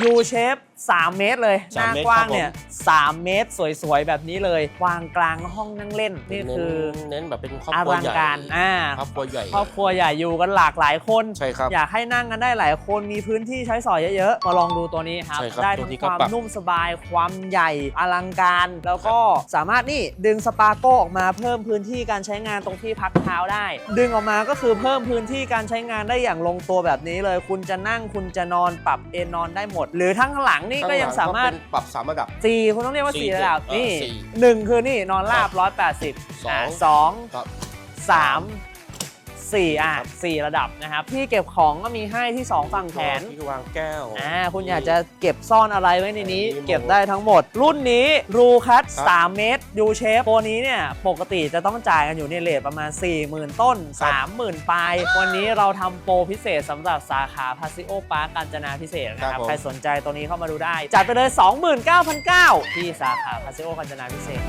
U shape 3เมตรเลยหน้า3เมตรกว้างครับผมเนี่ย3เมตรสวยๆ แบบนี้เลยวางกลางห้องนั่งเล่น นี่คือเน้นเน้นแบบเป็นครอบอครัวลังใหญ่การอ่าครอบครัวใหญ่ครอบครัวใหญ่อยู่กันหลากหลายคน ใช่ครับ อยากให้นั่งกันได้หลายคนมีพื้นที่ใช้สอยเยอะๆ มาลองดูตัวนี้ครับ ใช่ครับได้ตัวทั้งนี้คก็วามปรับ นุ่มสบายความใหญ่อลังการ แล้วก็สามารถนี่ดึงสปาโก้ออกมาเพิ่มพื้นที่การใช้งานตรงที่พักเท้าได้ ดึงออกมาก็คือเพิ่มพื้นที่การใช้งานได้อย่างลงตัวแบบนี้เลย คุณจะนั่งคุณจะนอนปรับเอนนอนได้หมดหรือทั้งข้างหลังนี่ก็ยังสามารถข้งหลังก็เป็นปรับสามระดับ สี่คุณต้องเรียกว่าสี่สี่ระดับเออนี่สี่หนึ่งคือนี่นอนราบครับร้อยแปดสิบสอง สองครับสาม สี่อะครับสี่ระดับนะครับ ที่เก็บของก็มีให้ที่สองฝั่งแขนที่วางแก้ว อ่า คุณอยากจะเก็บซ่อนอะไรไว้ในนี้มีหมดเก็บได้ทั้งหมด รุ่นนี้รูคัตครับ3เมตร U shape ตัวนี้เนี่ย ปกติจะต้องจ่ายกันอยู่ในเลทประมาณ 40,000 ต้นครับ30,000 ปลาย วันนี้เราทำโปรพิเศษสำหรับสาขาพาซิโอปาร์กาญจนาพิเศษนะคครัรับบผมใครสนใจตัวนี้เข้ามาดูได้ จัดไปเลย 29,900ที่สาขาพาซิโอกาญจนาพิเศษ